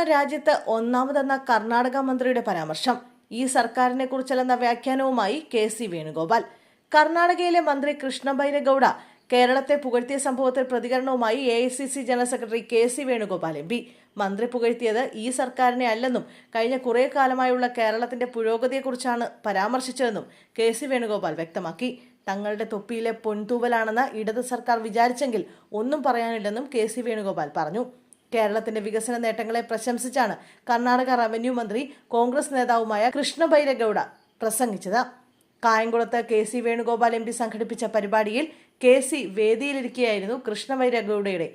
കേരളമാണ് രാജ്യത്ത് ഒന്നാമതെന്ന കർണാടക മന്ത്രിയുടെ പരാമർശം. ഈ സർക്കാരിനെ കുറിച്ചല്ലെന്ന വ്യാഖ്യാനവുമായി കെ സി വേണുഗോപാൽ. കർണാടകയിലെ മന്ത്രി കൃഷ്ണഭൈരഗൌഡ കേരളത്തെ പുകഴ്ത്തിയ സംഭവത്തിൽ പ്രതികരണവുമായി A general secretary K C Venugopal M P. മന്ത്രി പുകഴ്ത്തിയത് ഈ സർക്കാരിനെ അല്ലെന്നും കഴിഞ്ഞ കുറേ കാലമായുള്ള കേരളത്തിന്റെ പുരോഗതിയെക്കുറിച്ചാണ് പരാമർശിച്ചതെന്നും കെ സി വേണുഗോപാൽ വ്യക്തമാക്കി. തങ്ങളുടെ തൊപ്പിയിലെ പൊൻതൂവലാണെന്ന് ഇടത് സർക്കാർ വിചാരിച്ചെങ്കിൽ ഒന്നും പറയാനില്ലെന്നും കെ സി വേണുഗോപാൽ പറഞ്ഞു. കേരളത്തിന്റെ വികസന നേട്ടങ്ങളെ പ്രശംസിച്ചാണ് കർണാടക റവന്യൂ മന്ത്രി കോൺഗ്രസ് നേതാവുമായ കൃഷ്ണ ബൈരഗൌഡ പ്രസംഗിച്ചത്. കായംകുളത്ത് K C Venugopal M P സംഘടിപ്പിച്ച പരിപാടിയിൽ കെ സി വേദിയിലിരിക്കെയായിരുന്നു കൃഷ്ണ ബൈരഗൌഡയുടെ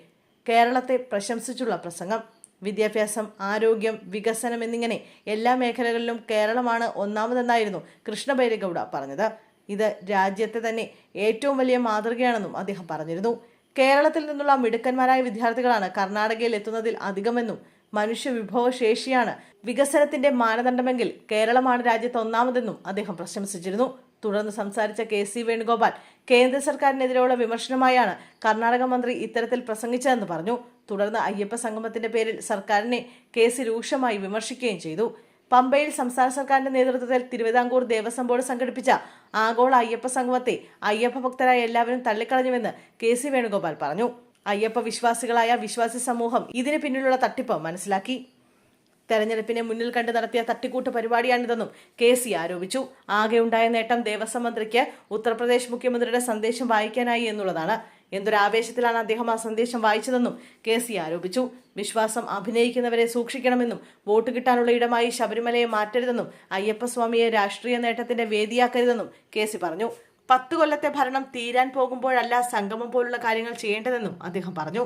കേരളത്തെ പ്രശംസിച്ചുള്ള പ്രസംഗം. വിദ്യാഭ്യാസം ആരോഗ്യം വികസനം എന്നിങ്ങനെ എല്ലാ മേഖലകളിലും കേരളമാണ് ഒന്നാമതെന്നായിരുന്നു കൃഷ്ണ ബൈരഗൌഡ പറഞ്ഞത്. ഇത് രാജ്യത്തെ തന്നെ ഏറ്റവും വലിയ മാതൃകയാണെന്നും അദ്ദേഹം പറഞ്ഞിരുന്നു. കേരളത്തിൽ നിന്നുള്ള മിടുക്കന്മാരായ വിദ്യാർത്ഥികളാണ് കർണാടകയിൽ എത്തുന്നതിൽ അധികമെന്നും മനുഷ്യ വിഭവശേഷിയാണ് വികസനത്തിന്റെ മാനദണ്ഡമെങ്കിൽ കേരളമാണ് രാജ്യത്ത് ഒന്നാമതെന്നും അദ്ദേഹം പ്രശംസിച്ചിരുന്നു. തുടർന്ന് സംസാരിച്ച കെ സി വേണുഗോപാൽ കേന്ദ്ര സർക്കാരിനെതിരെയുള്ള വിമർശനമായാണ് കർണാടക മന്ത്രി ഇത്തരത്തിൽ പ്രസംഗിച്ചതെന്ന് പറഞ്ഞു. തുടർന്ന് അയ്യപ്പ സംഗമത്തിന്റെ പേരിൽ സർക്കാരിനെ കേസ് രൂക്ഷമായി വിമർശിക്കുകയും ചെയ്തു. പമ്പയിൽ സംസ്ഥാന സർക്കാരിന്റെ നേതൃത്വത്തിൽ തിരുവിതാംകൂർ ദേവസ്വം ബോർഡ് സംഘടിപ്പിച്ച ആഗോള അയ്യപ്പ സംഗമത്തെ അയ്യപ്പ ഭക്തരായ എല്ലാവരും തള്ളിക്കളഞ്ഞുവെന്ന് കെ സി വേണുഗോപാൽ പറഞ്ഞു. അയ്യപ്പ വിശ്വാസികളായ വിശ്വാസി സമൂഹം ഇതിന് പിന്നിലുള്ള തട്ടിപ്പ് മനസ്സിലാക്കി. തെരഞ്ഞെടുപ്പിനെ മുന്നിൽ കണ്ട് നടത്തിയ തട്ടിക്കൂട്ട് പരിപാടിയാണിതെന്നും കെ സി ആരോപിച്ചു. ആകെയുണ്ടായ നേട്ടം ദേവസ്വം മന്ത്രിക്ക് ഉത്തർപ്രദേശ് മുഖ്യമന്ത്രിയുടെ സന്ദേശം വായിക്കാനായി എന്നുള്ളതാണ്. എന്തൊരാവേശത്തിലാണ് അദ്ദേഹം ആ സന്ദേശം വായിച്ചതെന്നും കെ സി ആരോപിച്ചു. വിശ്വാസം അഭിനയിക്കുന്നവരെ സൂക്ഷിക്കണമെന്നും വോട്ട് കിട്ടാനുള്ള ഇടമായി ശബരിമലയെ മാറ്റരുതെന്നും അയ്യപ്പസ്വാമിയെ രാഷ്ട്രീയ നേട്ടത്തിന്റെ വേദിയാക്കരുതെന്നും കെ സി പറഞ്ഞു. പത്തു കൊല്ലത്തെ ഭരണം തീരാൻ പോകുമ്പോഴല്ല സംഗമം പോലുള്ള കാര്യങ്ങൾ ചെയ്യേണ്ടതെന്നും അദ്ദേഹം പറഞ്ഞു.